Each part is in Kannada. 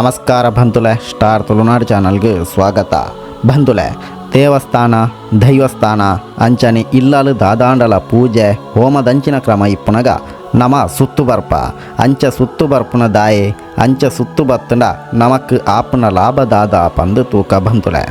ನಮಸ್ಕಾರ ಬಂಧುಲೆ, ಸ್ಟಾರ್ ತುಳುನಾಡು ಚಾನಲ್ಗೆ ಸ್ವಾಗತ. ಬಂಧುಲೆ, ದೇವಸ್ಥಾನ, ದೈವಸ್ಥಾನ, ಅಂಚನೆ, ಇಲ್ಲಲು ದಾದಾಂಡಲ ಪೂಜೆ, ಹೋಮದಂಚಿನ ಕ್ರಮ ಇಪ್ಪುನಗ ನಮ ಸುತ್ತು ಬರ್ಪ ಅಂಚ ಸುತ್ತು ಬರ್ಪುನ ದಾಯೆ, ಅಂಚ ಸುತ್ತು ಬತ್ತಂಡ ನಮಕ್ ಆಪನ ಲಾಭದಾದ ಪಂದು ತೂಕ ಬಂತುಲೆ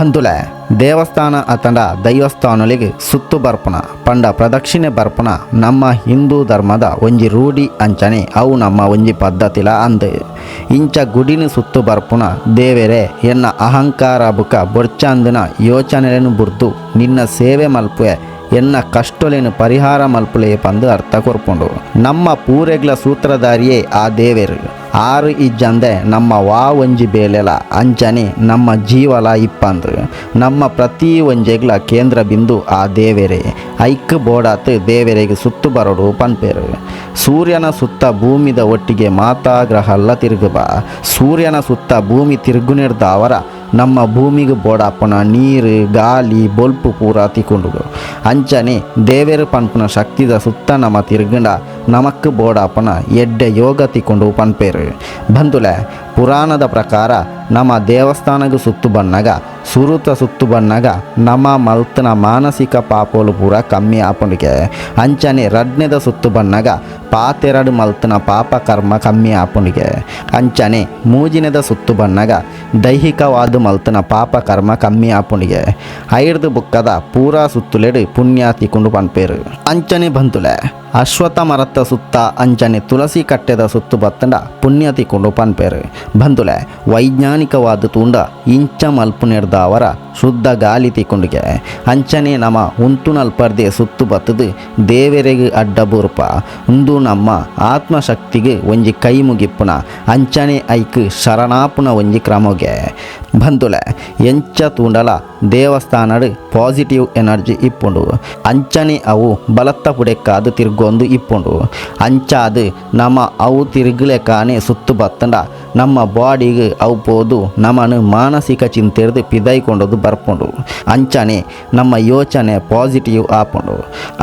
ಬಂಧುಲೆ ದೇವಸ್ಥಾನ ಅತಂಡ ದೈವಸ್ಥಾನಗಳಿಗೆ ಸುತ್ತು ಬರ್ಪುನ, ಪಂಡ ಪ್ರದಕ್ಷಿಣೆ ಬರ್ಪುನ ನಮ್ಮ ಹಿಂದೂ ಧರ್ಮದ ಒಂಜಿ ರೂಢಿ ಅಂಚನೆ ಅವು ನಮ್ಮ ಒಂಜಿ ಪದ್ಧತಿಲ ಅಂದ್. ಇಂಚ ಗುಡಿನ ಸುತ್ತು ಬರ್ಪುನ, ದೇವೆರೆ, ಎನ್ನ ಅಹಂಕಾರ ಬುಕ ಬೊರ್ಚಾಂದಿನ ಯೋಚನೆಯನ್ನು ಬುರ್ದು ನಿನ್ನ ಸೇವೆ ಮಲ್ಪುವೆ ಎನ್ನ ಕಷ್ಟಲೇನು ಪರಿಹಾರ ಪಂದು ಅರ್ಥ ಕೊರ್ಪುಂಡು. ನಮ್ಮ ಪೂರೆಗ್ಲ ಸೂತ್ರಧಾರಿಯೇ ಆ ದೇವೇರು. ಆರು ಇಜ್ಜಂದೆ ನಮ್ಮ ವಾ ಒಂಜಿ ಬೇಲೆಲ ಅಂಚನೆ ನಮ್ಮ ಜೀವಲ ಇಪ್ಪಂದು ನಮ್ಮ ಪ್ರತಿ ಒಂಜೆಗ್ಲ ಕೇಂದ್ರ ಬಿಂದು ಆ ದೇವೆರೆ. ಐಕ್ ಬೋಡಾತ್ ದೇವೇರೆಗೆ ಸುತ್ತು ಬರೋಡು ಪನ್ಪೇರು. ಸೂರ್ಯನ ಸುತ್ತ ಭೂಮಿದ ಒಟ್ಟಿಗೆ ಮಾತಾ ಗ್ರಹಲ್ಲ ತಿರುಗುಬ. ಸೂರ್ಯನ ಸುತ್ತ ಭೂಮಿ ತಿರುಗುನಿರ್ದಾವರ ನಮ್ಮ ಭೂಮಿಗೆ ಬೋಡಾಪನ ನೀರು, ಗಾಳಿ, ಬೊಲ್ಪು ಪೂರ ತಿಕೊಂಡು ಅಂಚನೆ ದೇವೇರು ಪನ್ಪುನ ಶಕ್ತಿದ ಸುತ್ತ ನಮ್ಮ ತಿರುಗಂಡ ನಮಕ್ ಬೋಡಾಪನ ಎಡ್ಡೆ ಯೋಗ ತಿಕೊಂಡು ಪನ್ಪೇರು. ಬಂದುಲೆ, ಪುರಾಣದ ಪ್ರಕಾರ ನಮ್ಮ ದೇವಸ್ಥಾನಗ ಸುತ್ತು ಬನ್ನಗ ಸುರುತ ಸುತ್ತು ಬಣ್ಣಗ ನಮ್ಮ ಮಲ್ತನ ಮಾನಸಿಕ ಪಾಪೋಲು ಪೂರ ಕಮ್ಮಿ ಆಪಣಿಕೆ ಅಂಚನೆ ರಡ್ನೆದ ಸುತ್ತು ಬಣ್ಣಗ ಪಾತೆರಡು ಮಲ್ತನ ಪಾಪ ಕರ್ಮ ಕಮ್ಮಿ ಆಪಣಿಕೆ ಅಂಚನೆ ಮೂಜಿನದ ಸುತ್ತು ಬಣ್ಣಗ ದೈಹಿಕವಾದ ಮಲ್ತನ ಪಾಪ ಕರ್ಮ ಕಮ್ಮಿ ಆಪುಂಡಿಗೆ ಐಡ್ದು ಬುಕ್ಕದ ಪೂರ ಸುತ್ತುಲೆಡು ಪುಣ್ಯ ತಿಕೊಂಡು ಪನ್ಪೇರು. ಅಂಚನೆ ಬಂತುಲೆ ಅಶ್ವತ್ಥ ಮರತ್ತ ಸುತ್ತ ಅಂಚನೆ ತುಳಸಿ ಕಟ್ಟೆದ ಸುತ್ತು ಬತ್ತಂಡ ಪುಣ್ಯ ತಿಕೊಂಡು ಪನ್ಪೇರು. ಬಂತುಲೆ, ವೈಜ್ಞಾನಿಕವಾದ ತೂಂಡ ಇಂಚ ಮಲ್ಪು ನಿರ್ದಾವರ ಶುದ್ಧ ಗಾಳಿ ತಿಕೊಂಡಿಗೆ. ಅಂಚನೆ ನಮ ಉಂತು ನಲ್ಪರ್ದೆ ಸುತ್ತು ಬತ್ತದು ದೇವರಿಗೆ ಅಡ್ಡ ಬೂರ್ಪ. ಉಂದು ನಮ್ಮ ಆತ್ಮಶಕ್ತಿಗೆ ಒಂಜಿ ಕೈ ಮುಗಿಪ್ಪುನ ಅಂಚನೆ ಐಕ್ ಶರಣಾಪುನ ಒಂಜಿ ಕ್ರಮಗೆ. ಬಂದುಲೆ ಎಂಚ ತೂಂಡಲ ದೇವಸ್ಥಾನಡ್ ಪಾಸಿಟಿವ್ ಎನರ್ಜಿ ಇಪ್ಪುಂಡು. ಅಂಚನೆ ಅವು ಬಲತ್ತ ಪುಡೆಕ್ಕಾದು ತಿರ್ಗೊಂದು ಇಪ್ಪುಂಡು. ಅಂಚಾದು ನಮ್ಮ ಅವು ಕಾನೆ ಸುತ್ತು ಬತ್ತಂಡ. ನಮ್ಮ ಬಾಡಿಗೆ ಅವು ಪೋದು ನಮ್ಮನ್ನು ಮಾನಸಿಕ ಚಿಂತೆರ್ದು ಪಿದೈಕೊಂಡದು ಬರ್ಪುಂಡು. ಅಂಚನೆ ನಮ್ಮ ಯೋಚನೆ ಪಾಸಿಟಿವ್ ಆಪುಂಡು.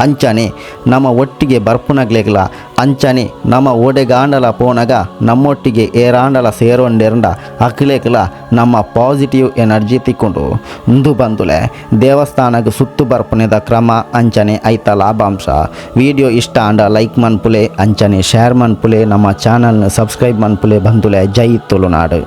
ಅಂಚನೆ ನಮ್ಮ ಒಟ್ಟಿಗೆ ಬರ್ಪುನಗ್ಲೆಗ್ಲ, ಅಂಚನೆ ನಮ್ಮ ಒಡೆಗಾಂಡಲ ಪೋನಗ ನಮ್ಮೊಟ್ಟಿಗೆ ಏರಾಂಡಲ ಸೇರೊಂಡೆರಂಡ ಅಕ್ಲೆಗ್ಲ ನಮ್ಮ ಪಾಸಿಟಿವ್ ಎನರ್ಜಿ ತಿಕ್ಕೊಂಡು. ಮುಂದು ಬಂದುಲೆ ದೇವಸ್ಥಾನಕ್ಕೆ ಸುತ್ತು ಬರ್ಪುನೆದ ಕ್ರಮ ಅಂಚನೆ ಐತ ಲಾಭಾಂಶ. ವಿಡಿಯೋ ಇಷ್ಟ ಅಂಡ ಲೈಕ್ ಮನ್ಪುಲೆ, ಅಂಚನೆ ಶೇರ್ ಮನ್ಪುಲೆ, ನಮ್ಮ ಚಾನಲ್ನ ಸಬ್ಸ್ಕ್ರೈಬ್ ಮನ್ಪುಲೆ ಬಂದುಲೆ ಜೈ ತುಳುನಾಡು.